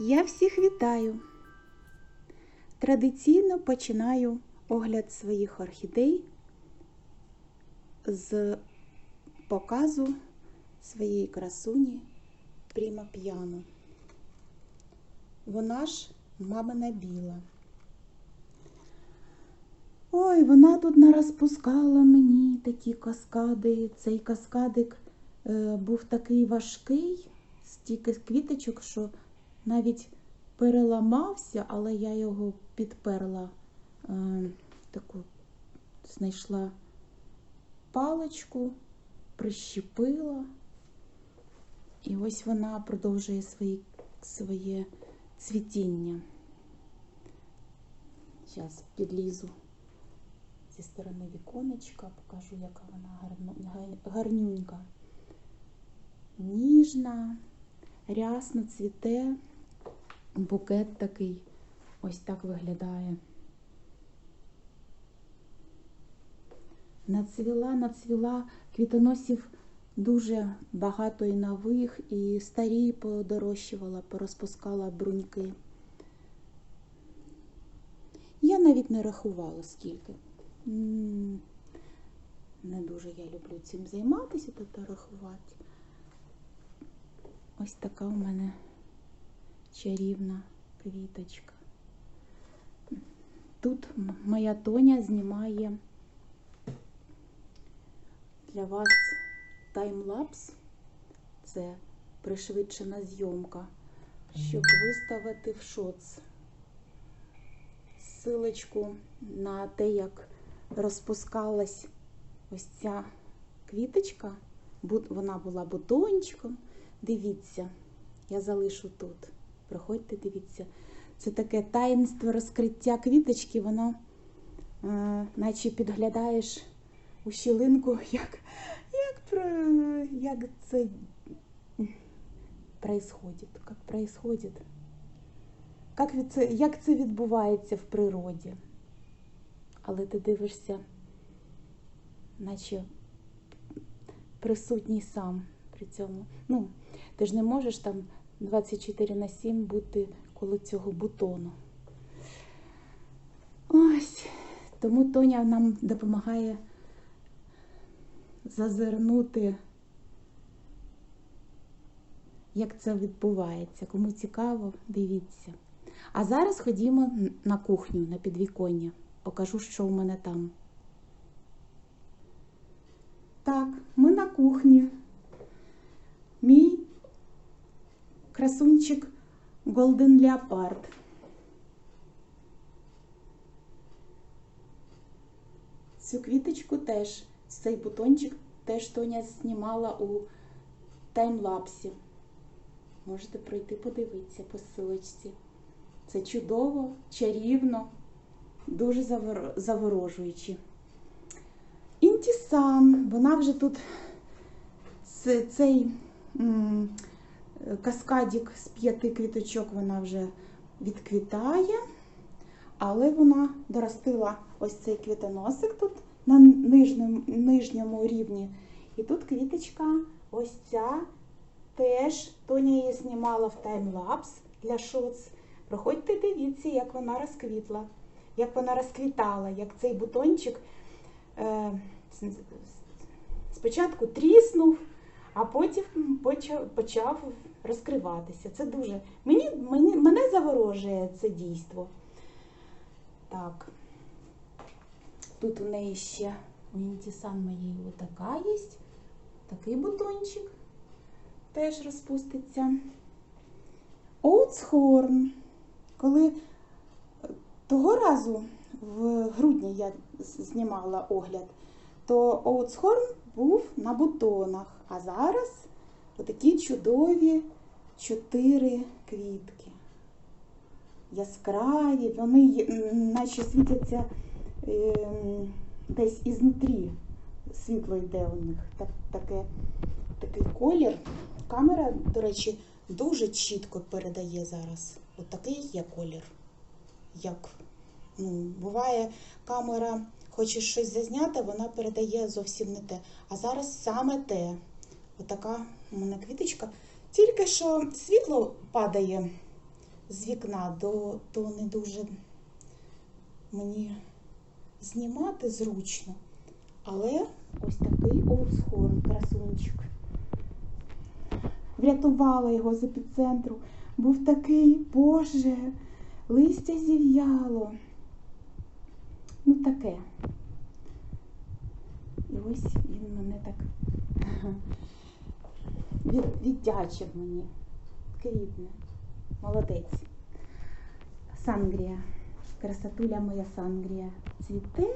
Я всіх вітаю. Традиційно починаю огляд своїх орхідей з показу своєї красуні Пріма П'яно. Вона ж мамина біла. Ой, вона тут нарозпускала мені такі каскади. Цей каскадик е, був такий важкий, стільки квіточок, що навіть переламався, але я його підперла, е, таку знайшла паличку, прищепила. І ось вона продовжує свої, своє цвітіння. Зараз підлізу зі сторони віконечка, покажу, яка вона гарно, гар- гарнюнька. Ніжна, рясно цвіте, букет такий ось так виглядає. Нацвіла, нацвіла квітоносів дуже багато і нових, і старі подорощувала, порозпускала бруньки. Я навіть не рахувала скільки. Не дуже я люблю цим займатися, тобто рахувати. Ось така у мене чарівна квіточка. Тут моя Тоня знімає для вас таймлапс. Це пришвидшена зйомка, щоб виставити в шоц силочку на те, як розпускалась ось ця квіточка. Вона була бутончиком. Дивіться, я залишу тут. Проходьте, дивіться. Це таке таїнство розкриття квіточки, воно е, наче підглядаєш у щілинку, як, як, про- як це происходит, як происходит. Як, це, як це відбувається в природі? Але ти дивишся, наче присутній сам при цьому. Ну, ти ж не можеш там 24 на 7 бути коло цього бутону. Ось. Тому Тоня нам допомагає зазирнути, як це відбувається. Кому цікаво, дивіться. А зараз ходімо на кухню, на підвіконня. Покажу, що у мене там. Так, ми на кухні. Мій красунчик Golden Leopard. Цю квіточку теж, цей бутончик теж Тоня знімала у таймлапсі. Можете пройти подивитися по силочці. Це чудово, чарівно, дуже завор- заворожуюче. Інтісан, вона вже тут це- цей каскадік з п'яти квіточок вона вже відквітає, але вона доростила ось цей квітоносик тут на нижньому, нижньому рівні. І тут квіточка ось ця теж Тоня її знімала в таймлапс для шоц. Проходьте, дивіться, як вона розквітла, як вона розквітала, як цей бутончик е, спочатку тріснув, а потім почав розкриватися. Це дуже. Мені, мені, мене заворожує це дійство. Так. Тут у неї ще у Інтісан моєї отака є. Такий бутончик теж розпуститься. Оуцхорн. Коли того разу в грудні я знімала огляд, то Оуцхорн був на бутонах, а зараз отакі чудові чотири квітки. Яскраві, вони наче світяться ем, десь ізнутрі. Світло йде у них. Так, таке, такий колір. Камера, до речі, дуже чітко передає зараз. От такий є колір. Як ну, буває, камера хоче щось зазняти, вона передає зовсім не те. А зараз саме те. Отака у мене квіточка. Тільки що світло падає з вікна, то не дуже мені знімати зручно. Але ось такий Олсхорн, красунчик. Врятувала його з епіцентру. Був такий, Боже, листя зів'яло. Ну таке. І ось він мене так віддячив мені. Квітне. Молодець. Сангрія. Красотуля моя сангрія. Цвіте.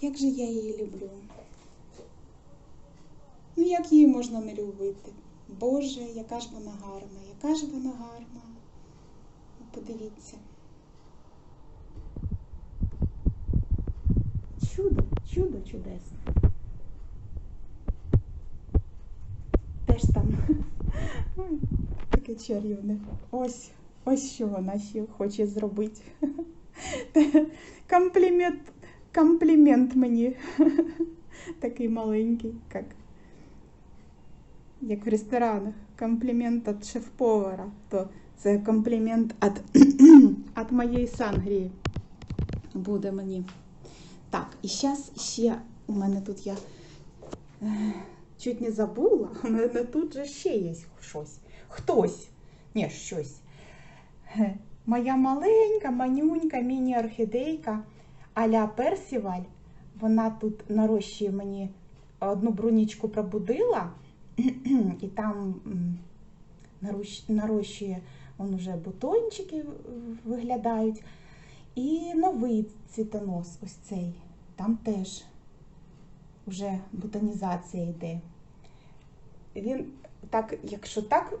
Як же я її люблю. Ну, як її можна не любити? Боже, яка ж вона гарна, яка ж вона гарна. Подивіться. Чудо, чудо чудесне. Теж там Таке чарівне. Ось, ось що вона ще хоче зробити. Комплімент, комплімент мені. Такий маленький, як, як в ресторанах. Комплімент від шеф-повара. То це комплімент від, від моєї сангрії. Буде мені. Так, і зараз ще у мене тут я е, чуть не забула, мене тут же ще є щось. Хтось. Ні, щось. Моя маленька, манюнька міні-орхідейка а-ля Персіваль. Вона тут нарощує мені одну брунічку пробудила, і там нарощує он уже бутончики виглядають. І новий цвітонос, ось цей. Там теж вже бутонізація йде. Він так, якщо так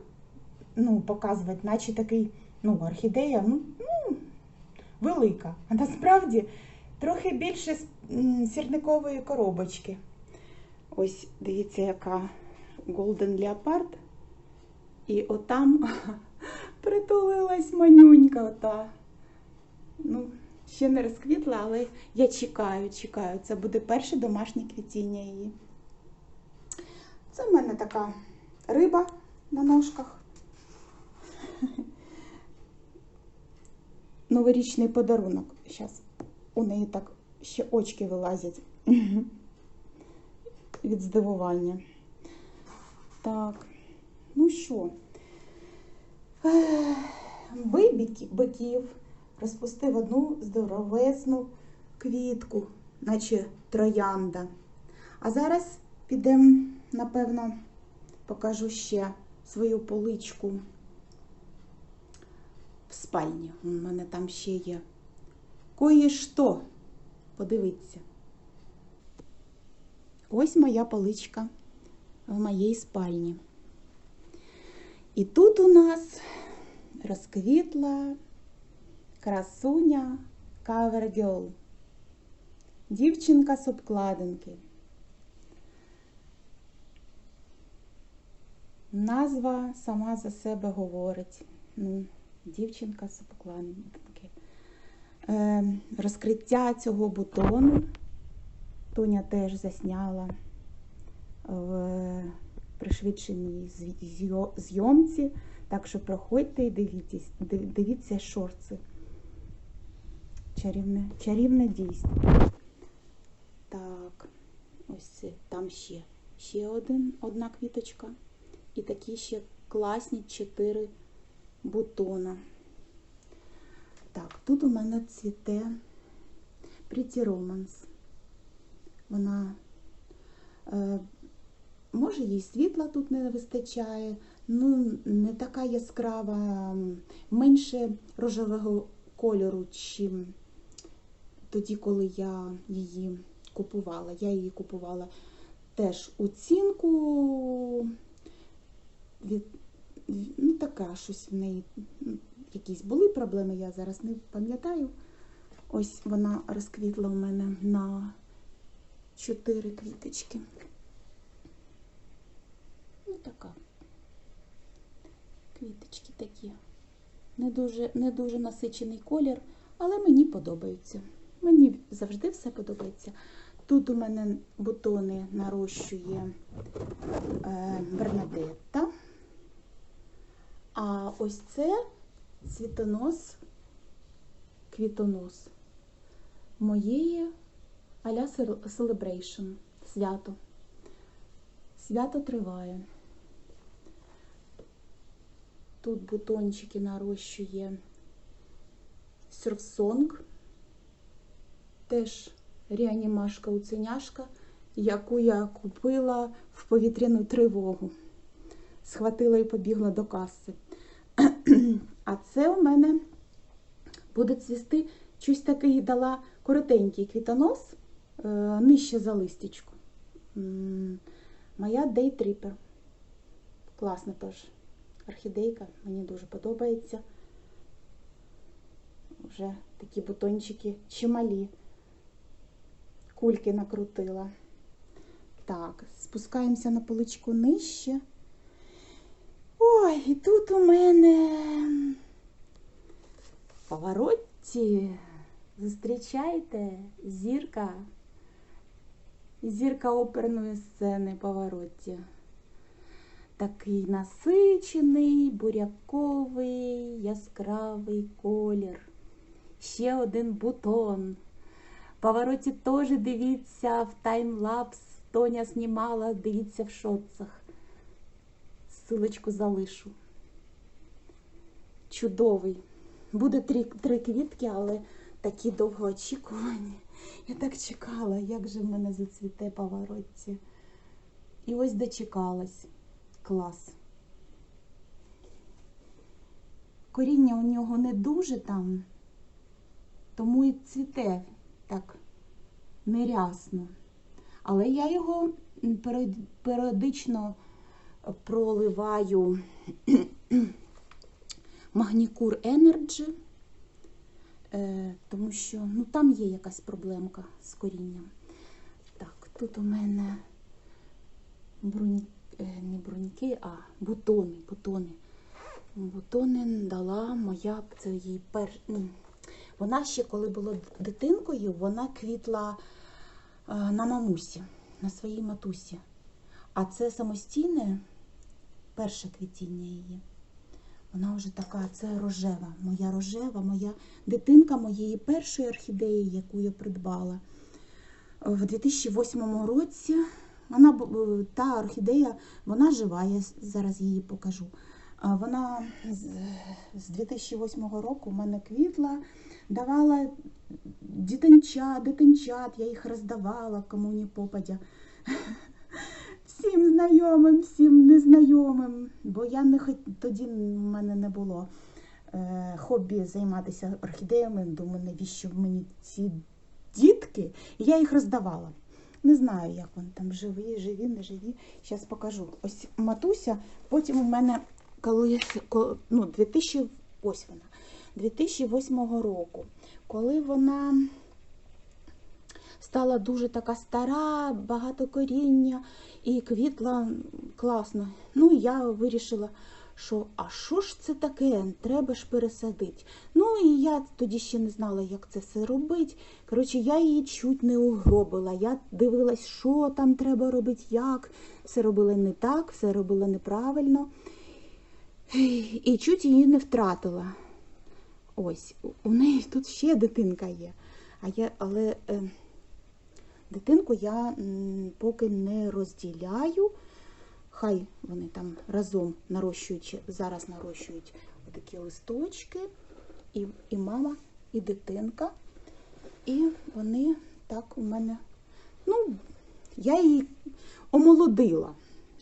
ну, показувати, наче такий, ну, орхідея, ну, ну велика. А насправді трохи більше сірникової коробочки. Ось дивіться, яка Golden Leopard. І отам притулилась манюнька ота. Ну, ще не розквітла, але я чекаю, чекаю. Це буде перше домашнє квітіння її. Це в мене така риба на ножках. Новорічний подарунок. Зараз у неї так ще очки вилазять від здивування. Так, ну що, биків розпустив одну здоровесну квітку, наче троянда. А зараз підемо, напевно, покажу ще свою поличку в спальні. У мене там ще є кое-що. Подивіться. Ось моя поличка в моїй спальні. І тут у нас розквітла красуня Cover Дівчинка з обкладинки. Назва сама за себе говорить. Ну, дівчинка з обкладинки. Е, розкриття цього бутону Тоня теж засняла в пришвидшеній зйомці. Так що проходьте і дивіться, див- дивіться шорти. Чарівне, чарівне дійство. Так, ось це, там ще, ще один, одна квіточка. І такі ще класні чотири бутона. Так, тут у мене цвіте Pretty Romance. Вона, е, може, їй світла тут не вистачає, ну, не така яскрава, менше рожевого кольору, чим тоді, коли я її купувала. Я її купувала теж оцінку від, ну, така щось в неї. Якісь були проблеми, я зараз не пам'ятаю. Ось вона розквітла у мене на чотири квіточки. Ну, така. Квіточки такі. Не дуже, не дуже насичений колір, але мені подобаються. Мені завжди все подобається. Тут у мене бутони нарощує е, Бернадетта. А ось це цвітонос, квітонос моєї Аля Celebration свято. Свято триває. Тут бутончики нарощує Сюрфсонг. Теж реанімашка уценяшка, яку я купила в повітряну тривогу. Схватила і побігла до каси. А це у мене буде цвісти. Щось такий дала коротенький квітонос е, нижче за листячку. М, Моя Дейтріпер. Класна теж орхідейка, мені дуже подобається. Вже такі бутончики чималі. Кульки накрутила. Так, спускаємося на поличку нижче. Ой, і тут у мене в повороті. Зустрічайте зірка. Зірка оперної сцени повороті. Такий насичений, буряковий, яскравий колір. Ще один бутон. Повороті теж дивіться в таймлапс. Тоня знімала, дивіться в шоцах. Силочку залишу. Чудовий. Буде три, три квітки, але такі довгоочікувані. Я так чекала, як же в мене зацвіте поворотці. І ось дочекалась. Клас. Коріння у нього не дуже там, тому і цвіте так нерясно. Але я його періодично проливаю Магнікур Energy, е, тому що ну, там є якась проблемка з корінням. Так, тут у мене брунь, е, не бруньки, а бутони. бутони. Бутони дала моя це їй пер... Вона ще, коли була дитинкою, вона квітла е, на мамусі, на своїй матусі. А це самостійне перше квітіння її. Вона вже така, це рожева, моя рожева, моя дитинка моєї першої орхідеї, яку я придбала. В 2008 році вона, бу- та орхідея, вона жива, я зараз її покажу. Вона з 2008 року в мене квітла, давала дитинчат, дитинчат, я їх роздавала кому не попадя. Всім знайомим, всім незнайомим, бо я не хот... тоді в мене не було е, хобі займатися орхідеями. Думаю, навіщо мені ці дітки? І я їх роздавала. Не знаю, як вони там живі, живі, не живі. Зараз покажу. Ось матуся, потім у мене колись, ко- ну, 2000, ось вона, 2008 року, коли вона стала дуже така стара, багато коріння і квітла класно. Ну, я вирішила, що а що ж це таке? Треба ж пересадити. Ну і я тоді ще не знала, як це все робити. Коротше, я її чуть не угробила. Я дивилась, що там треба робити, як. Все робила не так, все робила неправильно. І чуть її не втратила. Ось, у- неї тут ще дитинка є. А я, але е, дитинку я поки не розділяю. Хай вони там разом нарощують, зараз нарощують такі листочки, і, і мама, і дитинка. І вони так у мене, ну, я її омолодила.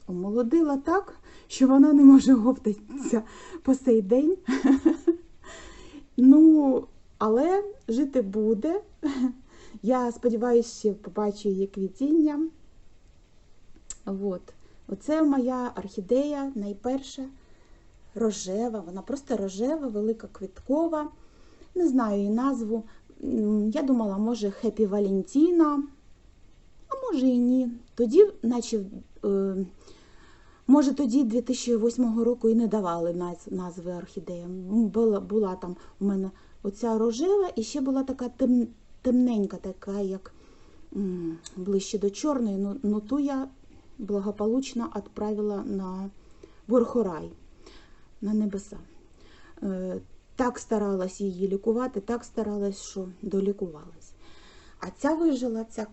Омолодила так, що вона не може говтатися по сей день. Ну, але жити буде. Я сподіваюся, що побачу її квітіння. От. Оце моя орхідея, найперша рожева. Вона просто рожева, велика квіткова. Не знаю її назву. Я думала, може, Хеппі Валентіна, а може і ні. Тоді, наче, е, може, тоді 2008 року і не давали наз- назви орхідеям. Була, була там у мене оця рожева, і ще була така тем, темненька, така, як ближче до чорної. Ну, ну ту я благополучно відправила на Ворхорай, на небеса. Е, Так старалась її лікувати, так старалась, що долікувалась. А ця вижила, ця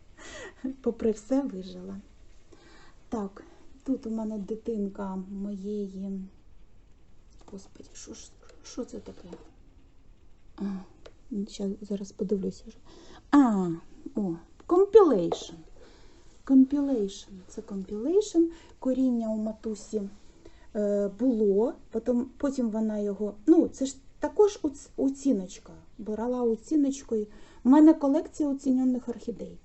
попри все вижила. Так, тут у мене дитинка моєї. Господи, що що це таке? А, зараз подивлюся. А, о, компілейшн. Компілейшн. Це компілейшн. Коріння у матусі е, було, потім, потім вона його. Ну, це ж також оціночка. Брала оціночкою. У мене колекція оцінених орхідей.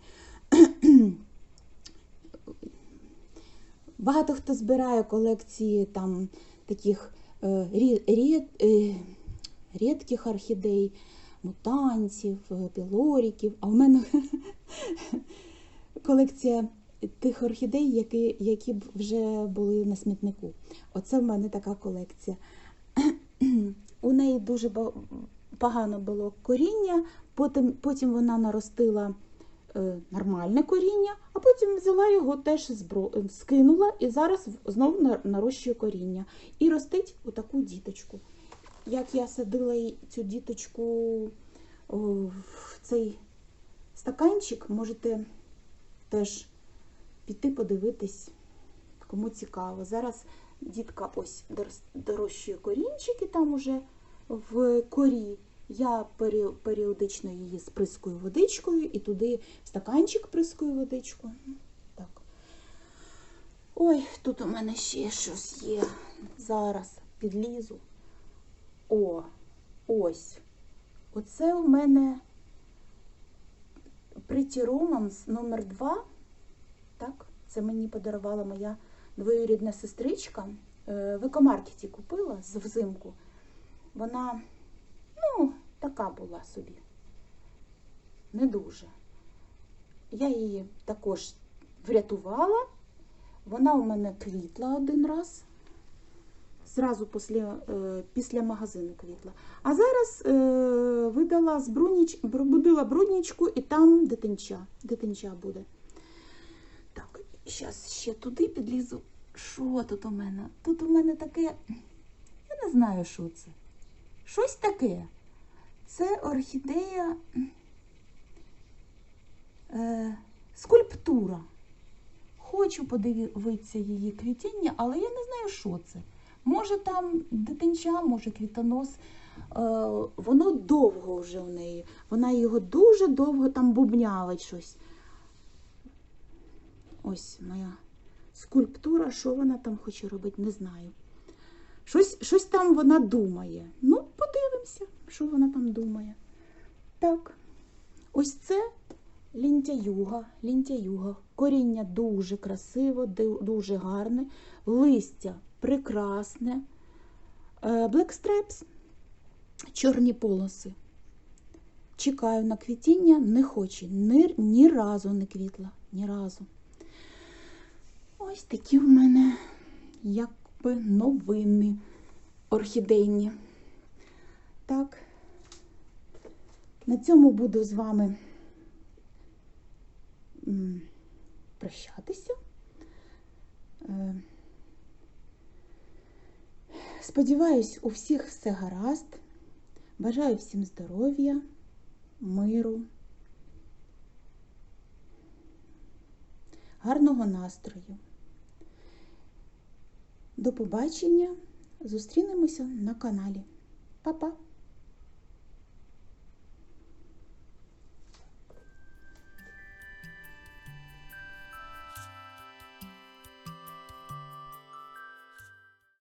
Багато хто збирає колекції там таких е, рі- рід- е, рідких орхідей, мутантів, е, пілоріків. А в мене колекція тих орхідей, які, які б вже були на смітнику. Оце в мене така колекція. У неї дуже погано було коріння, потім, потім вона наростила е, нормальне коріння, а потім взяла його теж е, скинула і зараз знову нарощує коріння. І ростить отаку діточку. Як я садила цю діточку в цей стаканчик, можете теж піти подивитись, кому цікаво. Зараз дітка ось дорощує корінчики там уже в корі. Я періодично її сприскую водичкою і туди стаканчик прискую водичку. Так. Ой, тут у мене ще щось є. Зараз підлізу. О, ось. Оце у мене Pretty Romance номер 2. Так, це мені подарувала моя двоюрідна сестричка. Е, В екомаркеті купила взимку. Вона, ну, така була собі. Не дуже. Я її також врятувала. Вона у мене квітла один раз. Зразу після, е, після магазину квітла. А зараз е, видала з пробудила бруднічку і там дитинча. Дитинча буде. Так, зараз ще туди підлізу. Що тут у мене? Тут у мене таке. Я не знаю, що це. Щось таке. Це орхідея е, скульптура. Хочу подивитися її квітіння, але я не знаю, що це. Може там дитинча, може квітонос. Е, воно довго вже у неї. Вона його дуже довго там бубнявить щось. Ось моя скульптура, що вона там хоче робити, не знаю. Щось, щось там вона думає. Ну, що вона там думає. Так, ось це лінтяюга, лінтяюга. Коріння дуже красиво, дуже гарне, листя прекрасне. Stripes, чорні полоси. Чекаю на квітіння, не хоче. Ні, ні разу не квітла, ні разу. Ось такі в мене якби новини орхідейні. Так, на цьому буду з вами прощатися. Е, Сподіваюсь, у всіх все гаразд. Бажаю всім здоров'я, миру, гарного настрою. До побачення. Зустрінемося на каналі. Па-па!